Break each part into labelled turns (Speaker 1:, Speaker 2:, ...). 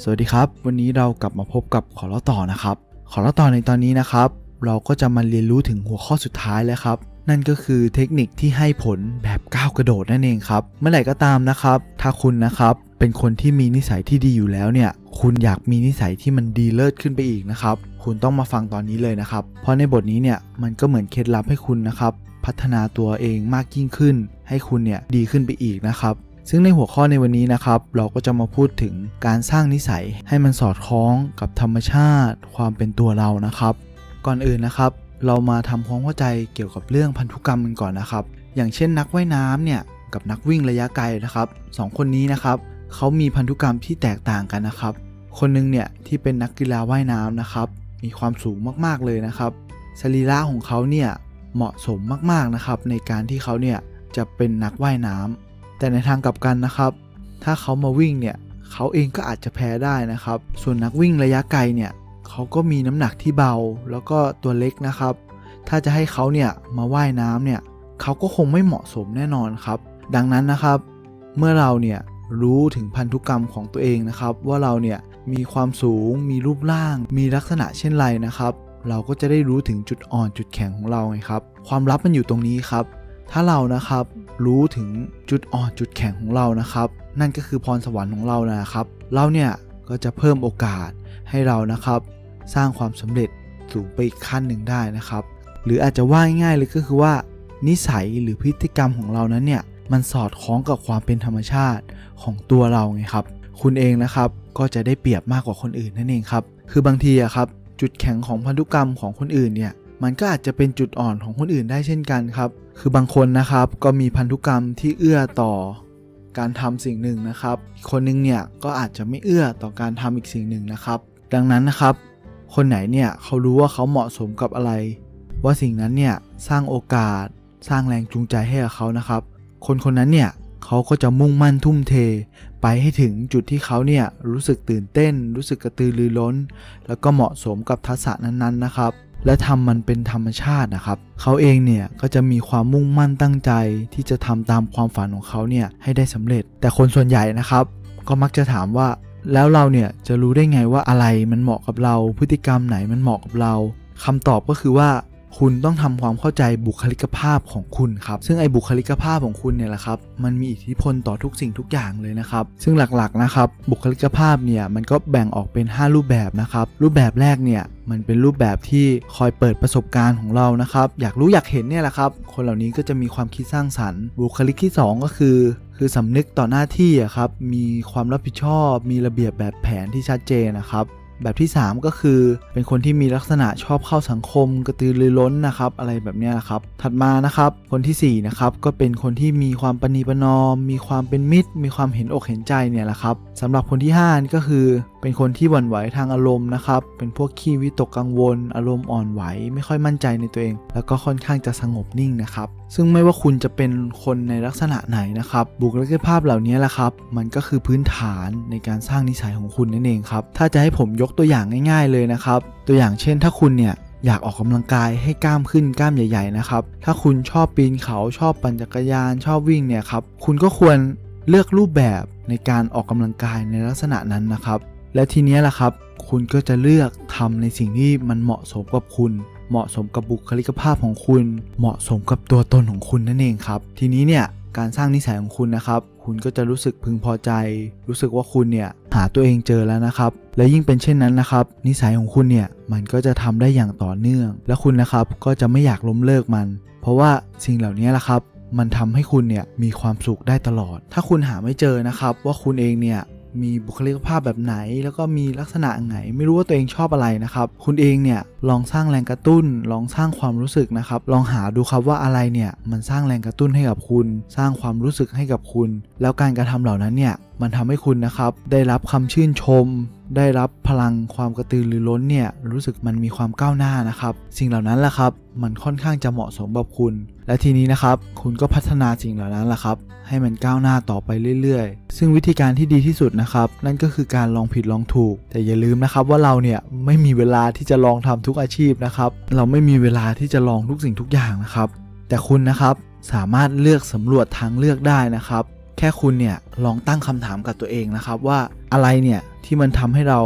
Speaker 1: สวัสดีครับ วันนี้เรากลับมาพบกับขอเล่าต่อนะครับ ขอเล่าต่อในตอนนี้นะครับ เราก็จะมาเรียนรู้ถึงหัวข้อสุดท้ายแล้วครับ นั่นก็คือเทคนิคที่ให้ผลแบบก้าวกระโดดนั่นเองครับ เมื่อไหร่ก็ตามนะครับ ถ้าคุณนะครับเป็นคนที่มีนิสัยที่ดีอยู่แล้วเนี่ย คุณอยากมีนิสัยที่มันดีเลิศขึ้นไปอีกนะครับ คุณต้องมาฟังตอนนี้เลยนะครับ เพราะในบทนี้เนี่ยมันก็เหมือนเคล็ดลับให้คุณนะครับ พัฒนาตัวเองมากยิ่งขึ้น ให้คุณเนี่ยดีขึ้นไปอีกนะครับ ซึ่งในหัวข้อในวันนี้นะครับ เราก็จะมาพูดถึงการสร้างนิสัยให้มันสอดคล้องกับธรรมชาติ ความเป็นตัวเรานะครับ ก่อนอื่นนะครับ เรามาทำความเข้าใจเกี่ยวกับเรื่องพันธุกรรมกันก่อนนะครับ อย่างเช่นนักว่ายน้ำเนี่ยกับนักวิ่งระยะไกลนะครับสองคนนี้นะครับเขามีพันธุกรรมที่แตกต่างกันนะครับ คนหนึงเนี่ยที่เป็นนักกีฬาว่ายน้ำนะครับ มีความสูงมากๆเลยนะครับสรีระของเขาเนี่ยเหมาะสมมากๆนะครับ ในการที่เขาเนี่ยจะเป็นนักว่ายน้ำ แต่ในทางกลับกันนะครับ ถ้าเขามาวิ่งเนี่ยเขาเองก็อาจจะแพ้ได้นะครับ ส่วนนักวิ่งระยะไกลเนี่ยเขาก็มีน้ำหนักที่เบาแล้วก็ตัวเล็กนะครับ ถ้าจะให้เขาเนี่ยมาว่ายน้ำเนี่ยเขาก็คงไม่เหมาะสมแน่นอนครับ ดังนั้นนะครับ เมื่อเราเนี่ยรู้ถึงพันธุกรรมของตัวเองนะครับ ว่าเราเนี่ยมีความสูง มีรูปร่าง มีลักษณะเช่นไรนะครับ เราก็จะได้รู้ถึงจุดอ่อนจุดแข็งของเราไงครับ ความลับมันอยู่ตรงนี้ครับ ถ้าเรานะครับรู้ถึงจุดอ่อนจุดแข็งของเรานะครับ นั่นก็คือพรสวรรค์ของเรานะครับ เราเนี่ยก็จะเพิ่มโอกาสให้เรานะครับ สร้างความสำเร็จสูงไปอีกขั้นหนึ่งได้นะครับ หรืออาจจะว่าง่ายๆเลยก็คือว่า นิสัยหรือพฤติกรรมของเรานั้นเนี่ยมันสอดคล้องกับความเป็นธรรมชาติของตัวเราไงครับ คุณเองนะครับก็จะได้เปรียบมากกว่าคนอื่นนั่นเองครับ คือบางทีอะครับ จุดแข็งของพันธุกรรมของคนอื่นเนี่ย มันก็อาจจะเป็นจุดอ่อนของคนอื่นได้เช่นกันครับ คือบางคนนะครับก็มีพันธุกรรมที่เอื้อต่อการทำสิ่งหนึ่งนะครับ อีกคนนึงเนี่ยก็อาจจะไม่เอื้อต่อการทำอีกสิ่งหนึ่งนะครับ ดังนั้นนะครับ คนไหนเนี่ยเขารู้ว่าเขาเหมาะสมกับอะไร ว่าสิ่งนั้นเนี่ยสร้างโอกาส สร้างแรงจูงใจให้กับเขานะครับ คนคนนั้นเนี่ยเขาก็จะมุ่งมั่นทุ่มเท ไปให้ถึงจุดที่เขาเนี่ยรู้สึกตื่นเต้น รู้สึกกระตือรือร้น แล้วก็เหมาะสมกับทักษะนั้นๆนะครับ และทำมันเป็นธรรมชาตินะครับ เขาเองเนี่ยก็จะมีความมุ่งมั่นตั้งใจที่จะทำตามความฝันของเขาเนี่ยให้ได้สำเร็จ แต่คนส่วนใหญ่นะครับ ก็มักจะถามว่า แล้วเราเนี่ยจะรู้ได้ไงว่าอะไรมันเหมาะกับเรา พฤติกรรมไหนมันเหมาะกับเราคำตอบก็คือว่า คุณต้องทำความเข้าใจบุคลิกภาพของคุณครับ ซึ่งไอ้บุคลิกภาพของคุณเนี่ยแหละครับ มันมีอิทธิพลต่อทุกสิ่งทุกอย่างเลยนะครับ ซึ่งหลักๆนะครับ บุคลิกภาพเนี่ยมันก็แบ่งออกเป็น 5 รูปแบบนะครับ รูปแบบแรกเนี่ยมันเป็นรูปแบบที่คอยเปิดประสบการณ์ของเรานะครับ อยากรู้อยากเห็นเนี่ยแหละครับ คนเหล่านี้ก็จะมีความคิดสร้างสรรค์ บุคลิกที่ 2 ก็คือ คือสำนึกต่อหน้าที่อะครับ มีความรับผิดชอบ มีระเบียบแบบแผนที่ชัดเจนนะครับ แบบที่ 3 ก็คือ เป็นคนที่มีลักษณะชอบเข้าสังคม กระตือรือร้นนะครับ อะไรแบบนี้นะครับ ถัดมานะครับ คนที่4นะครับก็เป็นคนที่มีความปณีประนอม มีความเป็นมิตร มีความเห็นอกเห็นใจเนี่ยแหละครับสำหรับคนที่5นี่ก็คือเป็นคนที่หวั่นไหวทางอารมณ์นะครับ เป็นพวกขี้วิตกกังวล อารมณ์อ่อนไหว ไม่ค่อยมั่นใจในตัวเอง แล้วก็ค่อนข้างจะสงบนิ่งนะครับ ซึ่งไม่ว่าคุณจะเป็นคนในลักษณะไหนนะครับ บุคลิกภาพเหล่านี้แหละครับ มันก็คือพื้นฐานในการสร้างนิสัยของคุณนั่นเองครับ ถ้าจะให้ผมยกตัวอย่างง่าย ๆ เลยนะครับ ตัวอย่างเช่น ถ้าคุณเนี่ยอยากออกกำลังกายให้กล้ามขึ้นกล้ามใหญ่ ๆ นะครับ ถ้าคุณชอบปีนเขาชอบปั่นจักรยาน ชอบวิ่งเนี่ยครับ คุณก็ควรเลือกรูปแบบในการออกกำลังกายในลักษณะนั้นนะครับ และทีนี้แหละครับ คุณก็จะเลือกทำในสิ่งที่มันเหมาะสมกับคุณ เหมาะสมกับบุคลิกภาพของคุณ เหมาะสมกับตัวตนของคุณนั่นเองครับ ทีนี้เนี่ยการสร้างนิสัยของคุณนะครับ คุณก็จะรู้สึกพึงพอใจ รู้สึกว่าคุณเนี่ยหาตัวเองเจอแล้วนะครับ และยิ่งเป็นเช่นนั้นนะครับ นิสัยของคุณเนี่ยมันก็จะทำได้อย่างต่อเนื่อง และคุณนะครับก็จะไม่อยากล้มเลิกมัน เพราะว่าสิ่งเหล่านี้แหละครับ มันทำให้คุณเนี่ยมีความสุขได้ตลอด ถ้าคุณหาไม่เจอนะครับ ว่าคุณเองเนี่ย มีบุคลิกภาพแบบไหน แล้วก็มีลักษณะไหน ไม่รู้ว่าตัวเองชอบอะไรนะครับ คุณเองเนี่ยลองสร้างแรงกระตุ้น ลองสร้างความรู้สึกนะครับ ลองหาดูครับว่าอะไรเนี่ยมันสร้างแรงกระตุ้นให้กับคุณ สร้างความรู้สึกให้กับคุณ แล้วการกระทำเหล่านั้นเนี่ยมันทำให้คุณนะครับได้รับคำชื่นชม ได้รับพลังความกระตือรือร้นเนี่ยรู้สึกมันมีความก้าวหน้านะครับ สิ่งเหล่านั้นแหละครับมันค่อนข้างจะเหมาะสมกับคุณ และทีนี้นะครับ คุณก็พัฒนาสิ่งเหล่านั้นแหละครับ ให้มันก้าวหน้าต่อไปเรื่อยๆ ซึ่งวิธีการที่ดีที่สุดนะครับ นั่นก็คือการลองผิดลองถูก แต่อย่าลืมนะครับว่าเราเนี่ยไม่มีเวลาที่จะลองทำทุกอาชีพนะครับ เราไม่มีเวลาที่จะลองทุกสิ่งทุกอย่างนะครับ แต่คุณนะครับสามารถเลือกสำรวจทางเลือกได้นะครับ ค่คุณเนี่ยลองตั้งคำถามกับตัวเองนะครับว่าอะไรเนี่ยที่มันทำให้เรา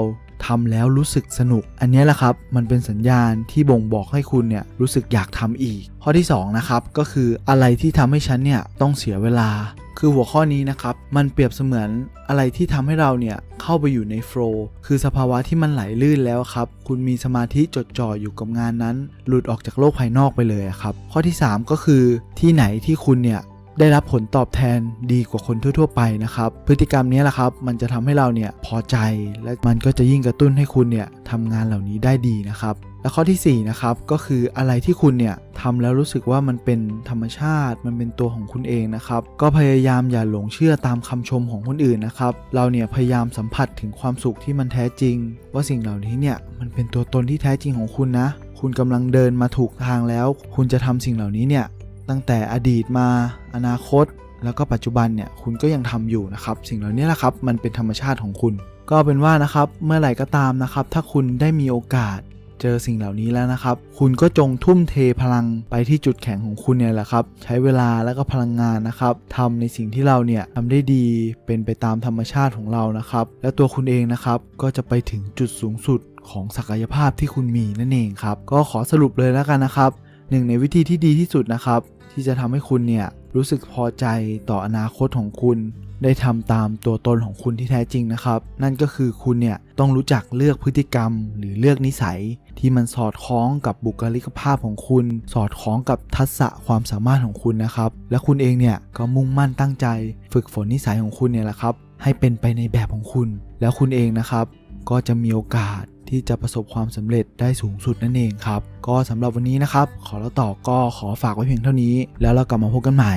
Speaker 1: ทำแล้วรู้สึกสนุก อันนี้แหละครับมันเป็นสัญญาณที่บ่งบอกให้คุณเนี่ยรู้สึกอยากทำอีก ข้อที่สองนะครับก็คืออะไรที่ทำให้ฉันเนี่ยต้องเสียเวลา คือหัวข้อนี้นะครับมันเปรียบเสมือนอะไรที่ทำให้เราเนี่ยเข้าไปอยู่ในโฟล์คือสภาวะที่มันไหลลื่นแล้วครับ คุณมีสมาธิจดจ่ออยู่กับงานนั้น หลุดออกจากโลกภายนอกไปเลยครับ ข้อที่ 3 ก็คือที่ไหนที่คุณเนี่ย ได้รับผลตอบแทนดีกว่าคนทั่ว ๆ ไปนะครับ พฤติกรรมนี้แหละครับ มันจะทำให้เราเนี่ยพอใจ และมันก็จะยิ่งกระตุ้นให้คุณเนี่ยทำงานเหล่านี้ได้ดีนะครับ และข้อทีสี่4นะครับก็คืออะไรที่คุณเนี่ยทำแล้วรู้สึกว่ามันเป็นธรรมชาติ มันเป็นตัวของคุณเองนะครับ ก็พยายามอย่าหลงเชื่อตามคำชมของคนอื่นนะครับ เราเนี่ยพยายามสัมผัสถึงความสุขที่มันแท้จริง ว่าสิ่งเหล่านี้เนี่ยมันเป็นตัวตนที่แท้จริงของคุณนะ คุณกำลังเดินมาถูกทางแล้ว คุณจะทำสิ่งเหล่านี้เนี่ย ตั้งแต่อดีตมา อนาคต แล้วก็ปัจจุบันเนี่ยคุณก็ยังทำอยู่นะครับ สิ่งเหล่านี้แหละครับมันเป็นธรรมชาติของคุณ ก็เป็นว่านะครับเมื่อไหร่ก็ตามนะครับ ถ้าคุณได้มีโอกาสเจอสิ่งเหล่านี้แล้วนะครับ คุณก็จงทุ่มเทพลังไปที่จุดแข็งของคุณเนี่ยแหละครับ ใช้เวลาแล้วก็พลังงานนะครับทำในสิ่งที่เราเนี่ยทำได้ดี เป็นไปตามธรรมชาติของเรานะครับ และตัวคุณเองนะครับ ก็จะไปถึงจุดสูงสุดของศักยภาพที่คุณมีนั่นเองครับ ก็ขอสรุปเลยแล้วกันนะครับ หนึ่งในวิธีที่ดีที่สุดนะครับ ที่จะทำให้คุณเนี่ยรู้สึกพอใจต่ออนาคตของคุณ ได้ทำตามตัวตนของคุณที่แท้จริงนะครับ นั่นก็คือคุณเนี่ยต้องรู้จักเลือกพฤติกรรม หรือเลือกนิสัย ที่มันสอดคล้องกับบุคลิกภาพของคุณ สอดคล้องกับทักษะความสามารถของคุณนะครับ และคุณเองเนี่ยก็มุ่งมั่นตั้งใจ ฝึกฝนนิสัยของคุณเนี่ยแหละครับ ให้เป็นไปในแบบของคุณ แล้วคุณเองนะครับ ก็จะมีโอกาส ที่จะประสบความสำเร็จได้สูงสุดนั่นเองครับ ก็สำหรับวันนี้นะครับ ขอแล้วต่อก็ขอฝากไว้เพียงเท่านี้ แล้วเรากลับมาพบกันใหม่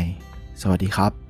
Speaker 1: สวัสดีครับ